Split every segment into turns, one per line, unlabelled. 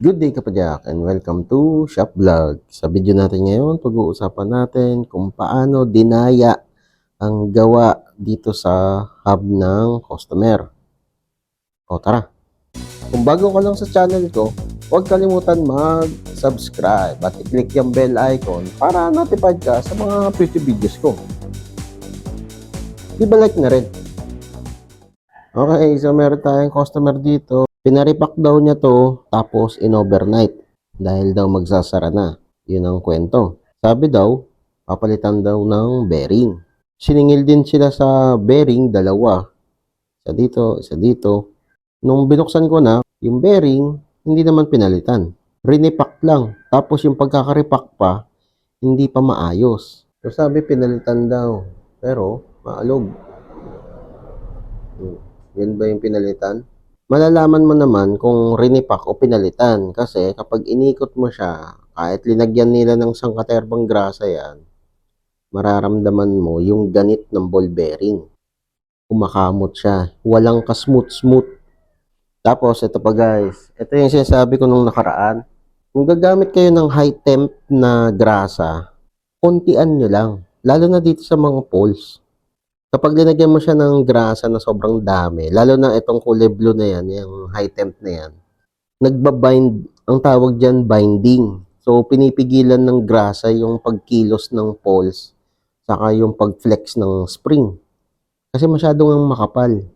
Good day kapadyak and welcome to Shop Vlog. Sa video natin ngayon, pag-uusapan natin kung paano dinaya ang gawa dito sa hub ng customer. O tara! Kung bago ka lang sa channel ko, huwag kalimutan mag-subscribe at i-click yung bell icon para notified ka sa mga future videos ko. Di ba like na rin? Okay, so meron tayong customer dito. Pinaripak daw niya to tapos in overnight dahil daw magsasara na. Yun ang kwento. Sabi daw, papalitan daw ng bearing. Siningil din sila sa bearing dalawa. Isa dito, isa dito. Nung binuksan ko na, yung bearing, hindi naman pinalitan. Rinipak lang. Tapos yung pagkakaripak pa, hindi pa maayos. So sabi pinalitan daw. Pero, maalog. Hmm. Yan ba yung pinalitan? Malalaman mo naman kung rinipak o pinalitan kasi kapag inikot mo siya, kahit linagyan nila ng sangkaterbang grasa yan, mararamdaman mo yung ganit ng ball bearing. Kumakamot siya. Walang ka-smooth-smooth. Tapos, ito pa guys. Ito yung sinasabi ko nung nakaraan. Kung gagamit kayo ng high temp na grasa, kontian nyo lang. Lalo na dito sa mga poles kapag linagyan mo siya ng grasa na sobrang dami, lalo na itong kulay blue na yan, yung high temp na yan, nagbabind, ang tawag dyan, binding. So, pinipigilan ng grasa yung pagkilos ng poles, saka yung pag-flex ng spring. Kasi masyadong ang makapal.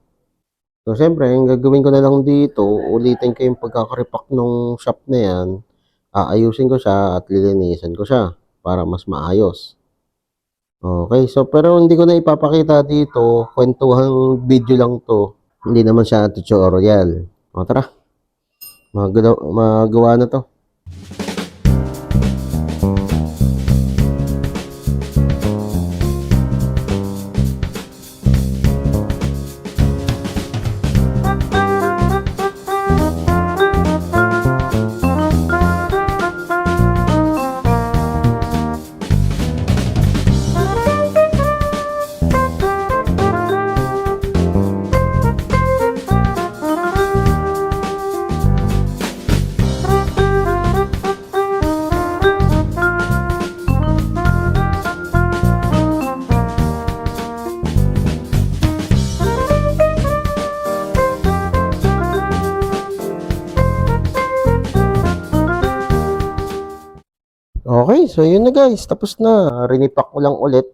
So, syempre, yung gagawin ko na lang dito, ulitin ko yung pagkakaripak ng shop na yan, aayusin ko siya at lilinisan ko siya para mas maayos. Okay, so pero hindi ko na ipapakita dito, kwentuhang video lang to. Hindi naman siya tutorial. O tara, magawa, na to. Okay, so yun na guys, tapos na. Rinipak ko lang ulit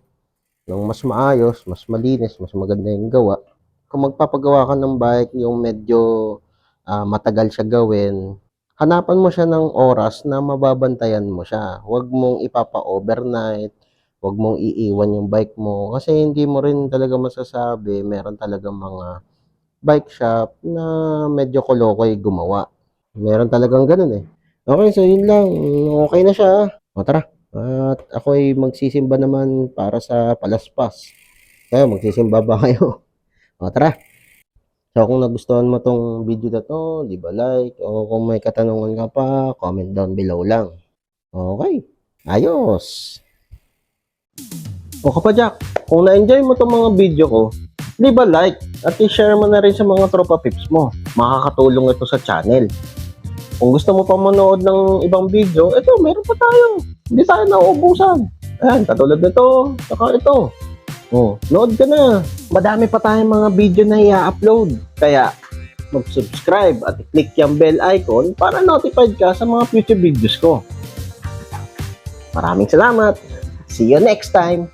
ng mas maayos, mas malinis, mas maganda yung gawa. Kung magpapagawa ka ng bike yung medyo ah, matagal siya gawin, hanapan mo siya ng oras na mababantayan mo siya. Huwag mong ipapa-overnight, huwag mong iiwan yung bike mo kasi hindi mo rin talaga masasabi, meron talaga mga bike shop na medyo kolokoy gumawa. Meron talagang ganun eh. Okay, so yun lang. Okay na siya. O tara. At ako ay magsisimba naman para sa palaspas. Kayo, magsisimba ba kayo? O tara. So kung nagustuhan mo tong video na to, di ba like? O kung may katanungan ka pa, comment down below lang. Okay. Ayos. O kapadyak, kung na-enjoy mo tong mga video ko, di ba like? At i-share mo na rin sa mga tropa pips mo. Makakatulong ito sa channel. Kung gusto mo pa manood ng ibang video, ito, meron pa tayo. Hindi tayo nauubusan. Ayan, katulad nito, saka ito. Oh, load ka na. Madami pa tayong mga video na i-upload. Kaya, mag-subscribe at i-click yung bell icon para notified ka sa mga future videos ko. Maraming salamat. See you next time.